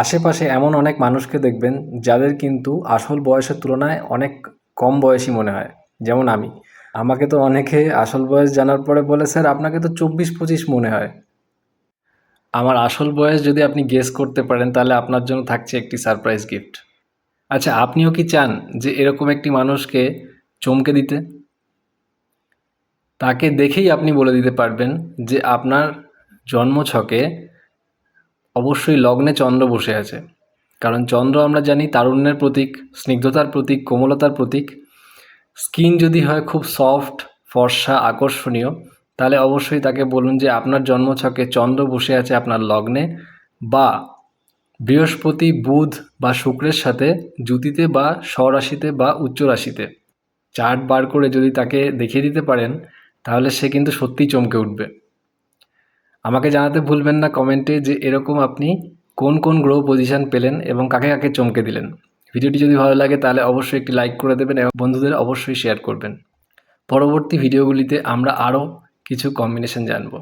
আশেপাশে এমন অনেক মানুষকে দেখবেন যাদের কিন্তু আসল বয়সের তুলনায় অনেক কম বয়সী মনে হয়, যেমন আমি। আমাকে তো অনেকে আসল বয়স জানার পরে বলে, স্যার, আপনাকে তো চব্বিশ পঁচিশ মনে হয়। আমার আসল বয়স যদি আপনি গেস করতে পারেন, তাহলে আপনার জন্য থাকছে একটি সারপ্রাইজ গিফট আচ্ছা আপনিও কি চান যে এরকম একটি মানুষকে চমকে দিতে? তাকে দেখেই আপনি বলে দিতে পারবেন যে আপনার জন্মছকে অবশ্যই লগ্নে চন্দ্র বসে আছে। কারণ চন্দ্র আমরা জানি তারুণ্যের প্রতীক, স্নিগ্ধতার প্রতীক, কোমলতার প্রতীক। স্কিন যদি হয় খুব সফট, ফর্সা, আকর্ষণীয়, তাহলে অবশ্যই তাকে বলুন যে আপনার জন্মছকে চন্দ্র বসে আছে আপনার লগ্নে বা বৃহস্পতি, বুধ বা শুক্রের সাথে জুতিতে বা স্বরাশিতে বা উচ্চ রাশিতে চার্ট বার করে যদি তাকে দেখিয়ে দিতে পারেন, তাহলে সে কিন্তু সত্যিই চমকে উঠবে। আমাকে জানাতে ভুলবেন না কমেন্টে যে এরকম আপনি কোন কোন গ্রহ পজিশন পেলেন এবং কাকে কাকে চমকে দিলেন। ভিডিওটি যদি ভালো লাগে তাহলে অবশ্যই একটি লাইক করে দেবেন এবং বন্ধুদের অবশ্যই শেয়ার করবেন। পরবর্তী ভিডিওগুলিতে আমরা আরও কিছু কম্বিনেশন জানব।